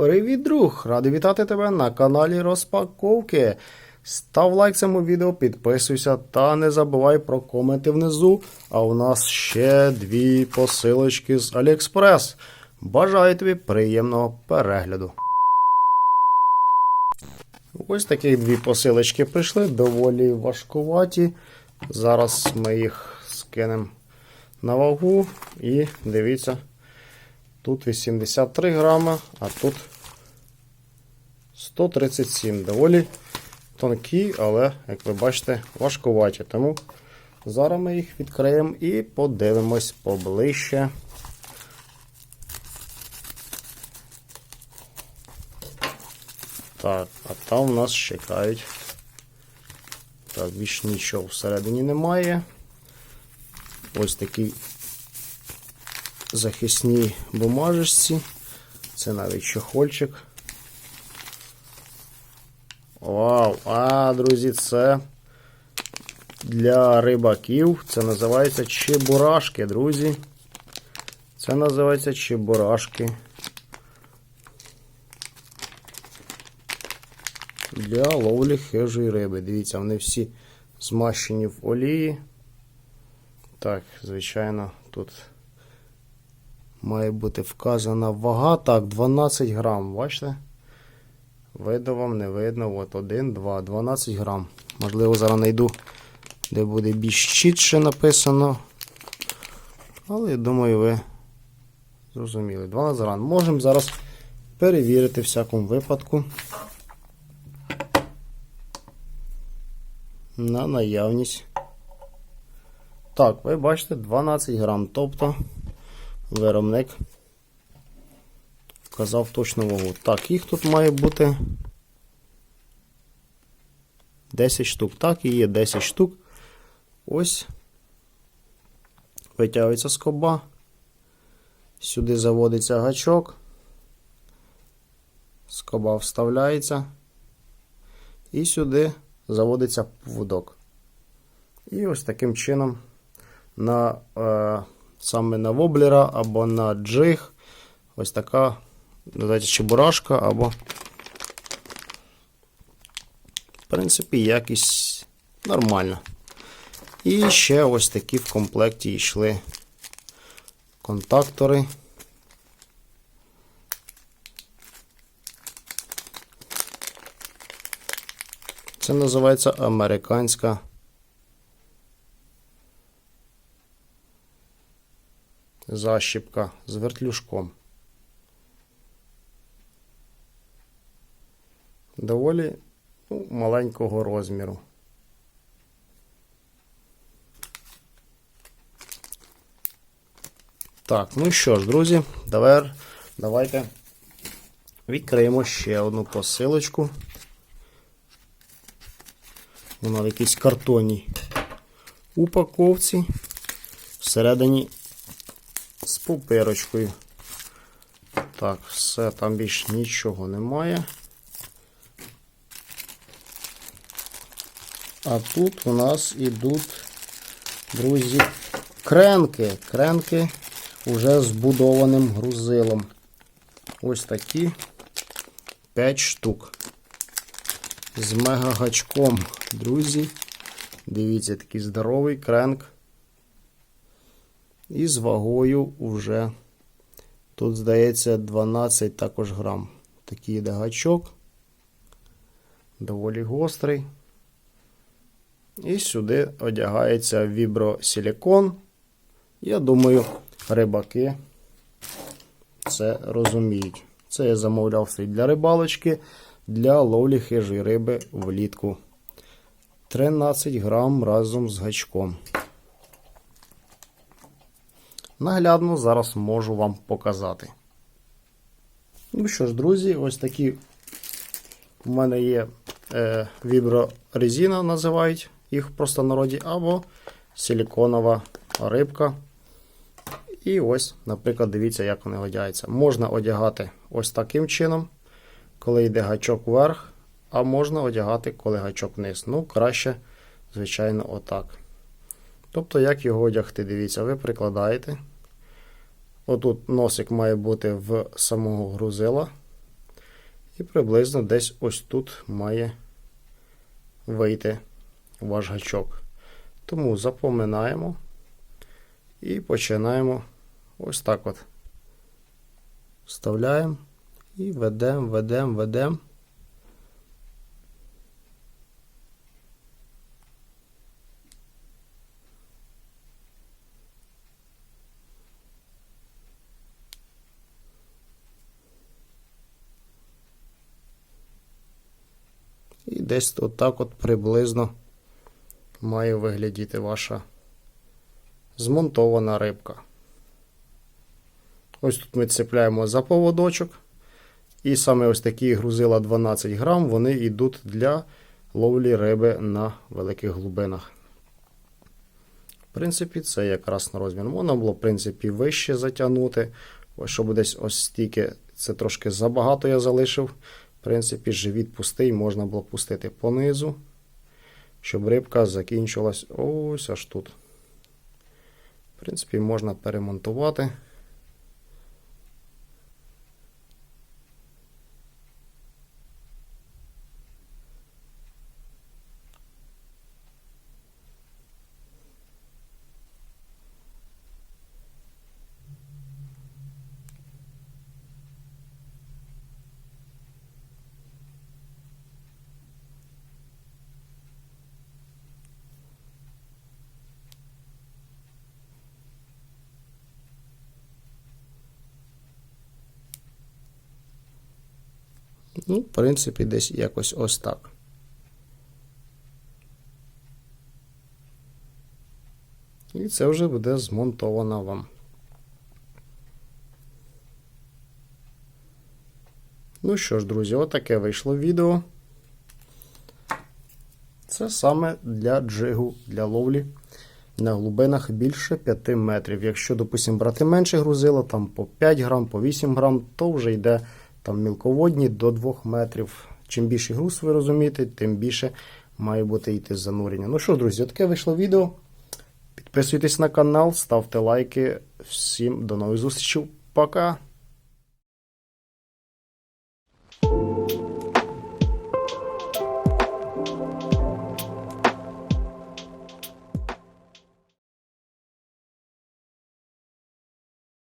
Привіт, друг! Радий вітати тебе на каналі Розпаковки. Став лайк цьому відео, підписуйся та не забувай про коменти внизу. А у нас ще дві посилочки з Aliexpress. Бажаю тобі приємного перегляду. Ось такі дві посилочки прийшли, доволі важкуваті. Зараз ми їх скинемо на вагу і дивіться. Тут 83 грама, а тут 137. Доволі тонкі, але, як ви бачите, важкуваті. Тому зараз ми їх відкриємо і подивимось поближче. Так, а там у нас чекають. Так, більш нічого всередині немає. Ось такий захисній бумажечці. Це навіть чохольчик. Вау! А, друзі, це для рибаків. Це називається чебурашки, друзі. Це називається чебурашки. Для ловлі хижої риби. Дивіться, вони всі змащені в олії. Так, звичайно, тут має бути вказана вага. Так, 12 грам, бачите? Видно вам, не видно. От 1, 2, 12 грам. Можливо, зараз знайду, де буде більш чітше написано. Але я думаю, ви зрозуміли. 12 грам. Можемо зараз перевірити в всякому випадку. На наявність. Так, ви бачите 12 грам. Тобто виробник вказав точну вагу. Так, їх тут має бути 10 штук. Так, і є 10 штук. Ось. Витягується скоба. Сюди заводиться гачок. Скоба вставляється. І сюди заводиться поводок. І ось таким чином на е, саме на воблера або на джиг. Ось така, називається чебурашка, або, в принципі, якість нормальна. І ще ось такі в комплекті йшли контактори. Це називається американська. Защіпка з вертлюжком. Доволі ну, маленького розміру. Так, ну що ж, друзі, давай, давайте відкриємо ще одну посилочку. Вона в якійсь картонній упаковці. Всередині з пупирочкою. Так, все, там більше нічого немає. А тут у нас ідуть, друзі, кренки. Кренки уже збудованим грузилом. Ось такі 5 штук. З мегагачком, друзі. Дивіться, такий здоровий кренк. І з вагою вже тут, здається, 12 також грам. Такий йде гачок. Доволі гострий. І сюди одягається вібросилікон. Я думаю, рибаки це розуміють. Це я замовляв свій для рибалочки, для ловлі хижої риби влітку. 13 грам разом з гачком. Наглядно зараз можу вам показати. Ну що ж, друзі, ось такі у мене є е, віброрезина, називають їх в простонароді, або силіконова рибка. І ось, наприклад, дивіться, як вони одягаються. Можна одягати ось таким чином, коли йде гачок вверх, а можна одягати, коли гачок вниз. Ну, краще, звичайно, отак. Тобто, як його одягти, дивіться, ви прикладаєте. Отут носик має бути в самого грузила. І приблизно десь ось тут має вийти ваш гачок. Тому запоминаємо і починаємо ось так от. Вставляємо і ведемо, ведемо, ведемо. І десь отак от приблизно має виглядіти ваша змонтована рибка. Ось тут ми цепляємо за поводочок. І саме ось такі грузила 12 грам, вони йдуть для ловлі риби на великих глибинах. В принципі, це якраз на розмір. Можна було, в принципі, вище затягнути. Ось щоб десь ось стільки, це трошки забагато я залишив. В принципі, живіт пустий, можна було пустити понизу, щоб рибка закінчилась ось аж тут. В принципі, можна перемонтувати. Ну, в принципі, десь якось ось так. І це вже буде змонтовано вам. Ну що ж, друзі, отаке вийшло відео. Це саме для джигу, для ловлі на глибинах більше 5 метрів. Якщо, допустимо, брати менше грузило, там по 5 грам, по 8 грам, то вже йде там мілководні до 2 метрів. Чим більший груз, ви розумієте, тим більше має бути йти занурення. Ну що, друзі, таке вийшло відео. Підписуйтесь на канал, ставте лайки. Всім до нових зустрічей. Пока!